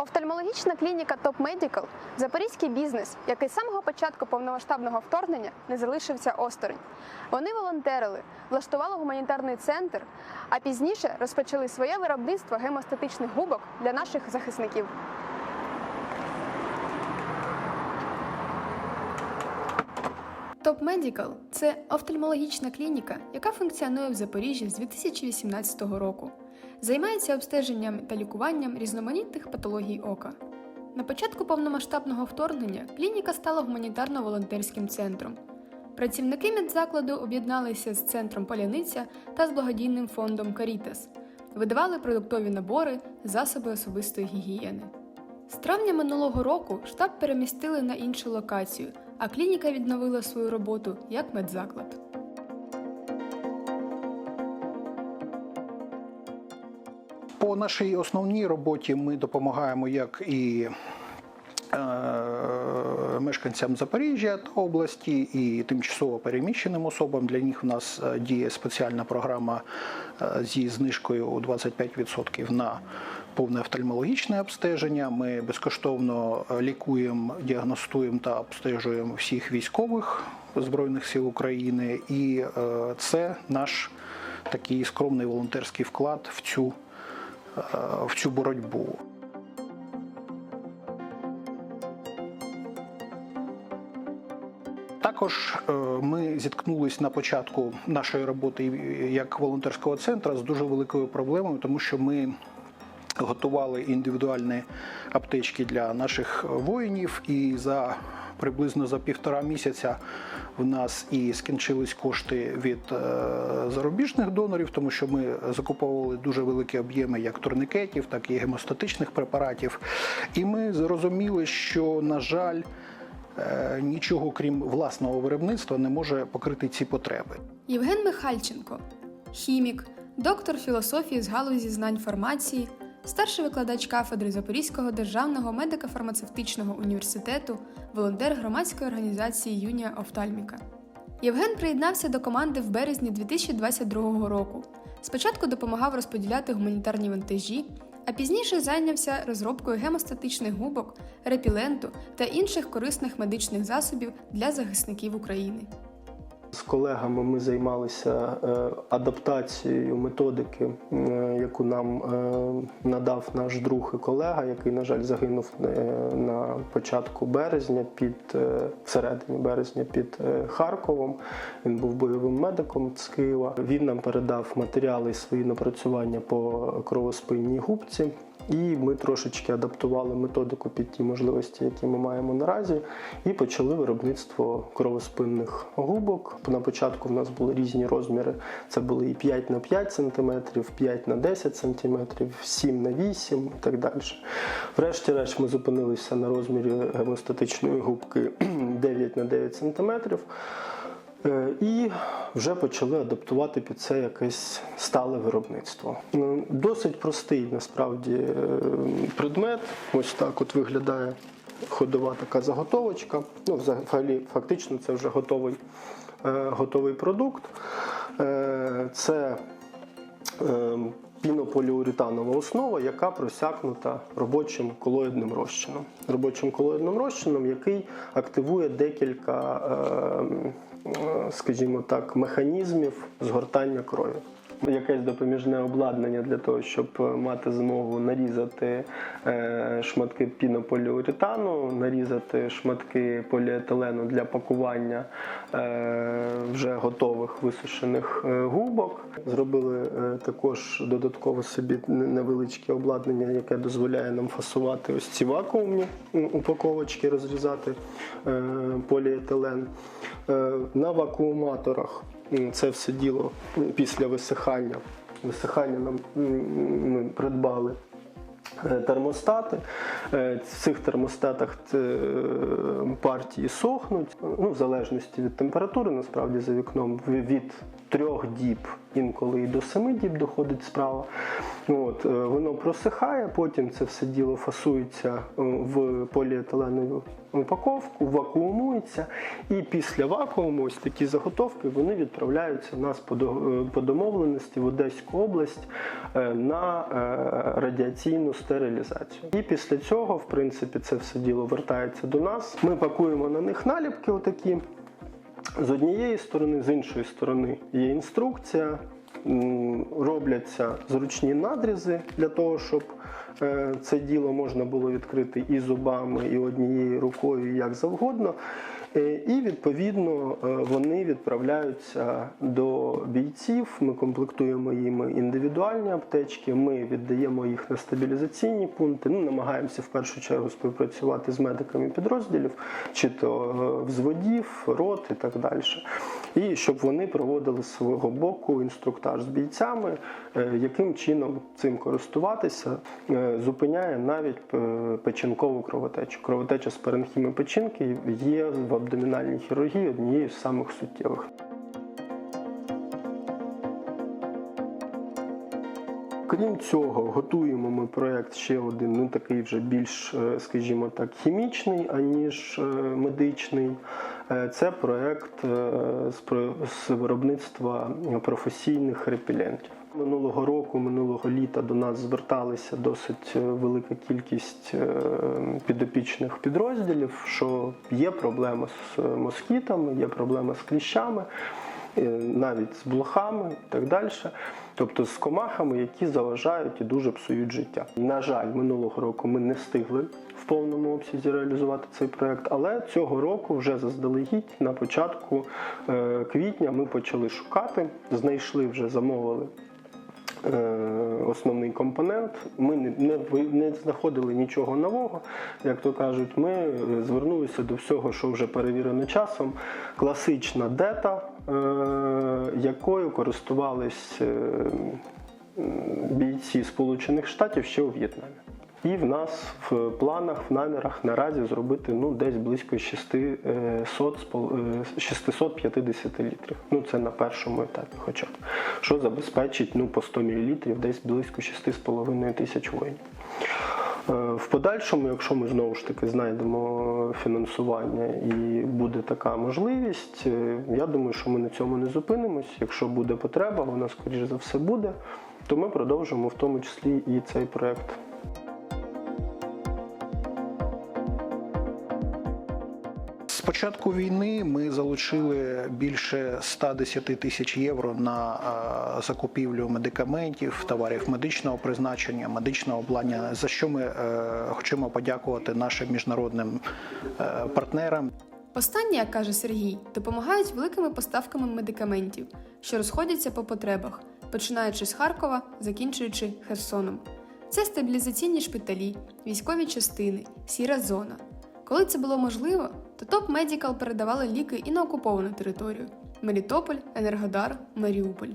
Офтальмологічна клініка Top Medical – запорізький бізнес, який з самого початку повномасштабного вторгнення не залишився осторонь. Вони волонтерили, влаштували гуманітарний центр, а пізніше розпочали своє виробництво гемостатичних губок для наших захисників. Top Medical – це офтальмологічна клініка, яка функціонує в Запоріжжі з 2018 року. Займається обстеженням та лікуванням різноманітних патологій ока. На початку повномасштабного вторгнення клініка стала гуманітарно-волонтерським центром. Працівники медзакладу об'єдналися з центром Поляниця та з благодійним фондом Карітас, видавали продуктові набори, засоби особистої гігієни. З травня минулого року штаб перемістили на іншу локацію, а клініка відновила свою роботу як медзаклад. Нашій основній роботі ми допомагаємо як і е, мешканцям Запоріжжя та області і тимчасово переміщеним особам. Для них в нас е, діє спеціальна програма е, зі знижкою у 25% на повне офтальмологічне обстеження. Ми безкоштовно лікуємо, діагностуємо та обстежуємо всіх військових Збройних сил України, і це наш такий скромний волонтерський вклад в цю в цю боротьбу. Також е, ми зіткнулись на початку нашої роботи як волонтерського центру з дуже великою проблемою, тому що ми готували індивідуальні аптечки для наших воїнів, і за приблизно за півтора місяця в нас і скінчились кошти від е, зарубіжних донорів, тому що ми закуповували дуже великі об'єми як турникетів, так і гемостатичних препаратів. І ми зрозуміли, що на жаль. е, Нічого крім власного виробництва не може покрити ці потреби. Євген Михальченко хімік, доктор філософії з галузі знань фармації, старший викладач кафедри Запорізького державного медико-фармацевтичного університету, волонтер громадської організації Юнія Офтальміка. Євген приєднався до команди в березні 2022 року. Спочатку допомагав розподіляти гуманітарні вантажі, а пізніше зайнявся розробкою гемостатичних губок, репіленту та інших корисних медичних засобів для захисників України. З колегами ми займалися е, адаптацією методики, яку нам е, надав наш друг і колега, який, на жаль, загинув е, на початку березня, під всередині березня під Харковом. Він був бойовим медиком з Києва. Він нам передав матеріали свої напрацювання по кровоспинній губці. І ми трошечки адаптували методику під ті можливості, які ми маємо наразі, і почали виробництво кровоспинних губок. На початку в нас були різні розміри. Це були і 5 на 5 см, 5 на 10 см, 7 на 8 і так далі. Врешті-решт ми зупинилися на розмірі гемостатичної губки 9 на 9 см. Е, І вже почали адаптувати під це якесь стале виробництво. Ну, Досить простий насправді е, предмет. Ось так от виглядає ходова така заготовочка. Ну, взагалі, фактично, це вже готовий, е, готовий продукт. Е, Це е, пінополіуретанова основа, яка просякнута робочим колоїдним розчином. Робочим колоїдним розчином, який активує декілька, е, скажімо так, механізмів згортання крові. Якесь допоміжне обладнання для того, щоб е, мати змогу нарізати е, шматки пінополіуретану, нарізати шматки поліетилену для пакування вже готових висушених губок. Зробили також додатково собі невеличке обладнання, яке дозволяє нам фасувати ось ці вакуумні упаковочки, розрізати е, поліетилен. Е, На вакууматорах це все діло після висихання. Висихання нам ми придбали термостати. Е, В цих термостатах е, партії сохнуть, ну, в залежності від температури, насправді за вікном від трьох діб, інколи і до семи діб доходить справа. От, е, воно просихає, потім це все діло фасується е, в поліетиленову упаковку, вакуумується, і після вакууму ось такі заготовки вони відправляються в нас по до- е, по домовленості в Одеську область е, на е, радіаційну стерилізацію. І після цього, в принципі, це все діло вертається до нас. Ми пакуємо на них наліпки, отакі. З однієї сторони, з іншої сторони є інструкція, робляться зручні надрізи для того, щоб е, це діло можна було відкрити і зубами, і однією рукою, і як завгодно. Е, І відповідно е, вони відправляються до бійців. Ми комплектуємо їм індивідуальні аптечки. Ми віддаємо їх на стабілізаційні пункти. Ну намагаємося в першу чергу співпрацювати з медиками підрозділів, чи то е, взводів, рот і так далі. І щоб вони проводили з свого боку інструктаж з бійцями, е, яким чином цим користуватися, е, зупиняє навіть печінкову кровотечу. Кровотеча з паренхіми печінки є в абдомінальній хірургії однією з самих суттєвих. Крім цього, готуємо ми проєкт ще один, ну такий вже більш, е, скажімо так, хімічний, аніж е, медичний. Е, Це проєкт е, з виробництва професійних репелентів. Минулого року, минулого літа до нас зверталися досить велика кількість підопічних підрозділів, що є проблема з москітами, є проблема з кліщами навіть з блохами і так далі. Тобто з комахами, які заважають і дуже псують життя. На жаль, минулого року ми не встигли в повному обсязі реалізувати цей проект, але цього року вже заздалегідь на початку е, квітня ми почали шукати, знайшли вже замовили е, основний компонент. Ми не, не, не знаходили нічого нового. Як то кажуть, ми е, звернулися до всього, що вже перевірено часом. Класична дета, е, якою користувались е, бійці Сполучених Штатів ще у В'єтнамі. І в нас в планах, в намірах наразі зробити ну, десь близько 600, з пол- е, 650 літрів. Ну це на першому етапі, хоча б. Що забезпечить ну, по 100 мл десь близько 6,5 тисяч воїнів. Е, В подальшому, якщо ми знову ж таки знайдемо фінансування і буде така можливість, е, я думаю, що ми на цьому не зупинимось. Якщо буде потреба, вона скоріш за все буде, то ми продовжимо в тому числі і цей проект. Початку війни ми залучили більше 110 тисяч євро на закупівлю медикаментів, товарів медичного призначення, медичного обладнання, за що ми е, хочемо подякувати нашим міжнародним е, партнерам. Останні, як каже Сергій, допомагають великими поставками медикаментів, що розходяться по потребах, починаючи з Харкова, закінчуючи Херсоном. Це стабілізаційні шпиталі, військові частини, сіра зона. Коли це було можливо, то топ Медікал передавали ліки і на окуповану територію Мелітополь, Енергодар, Маріуполь.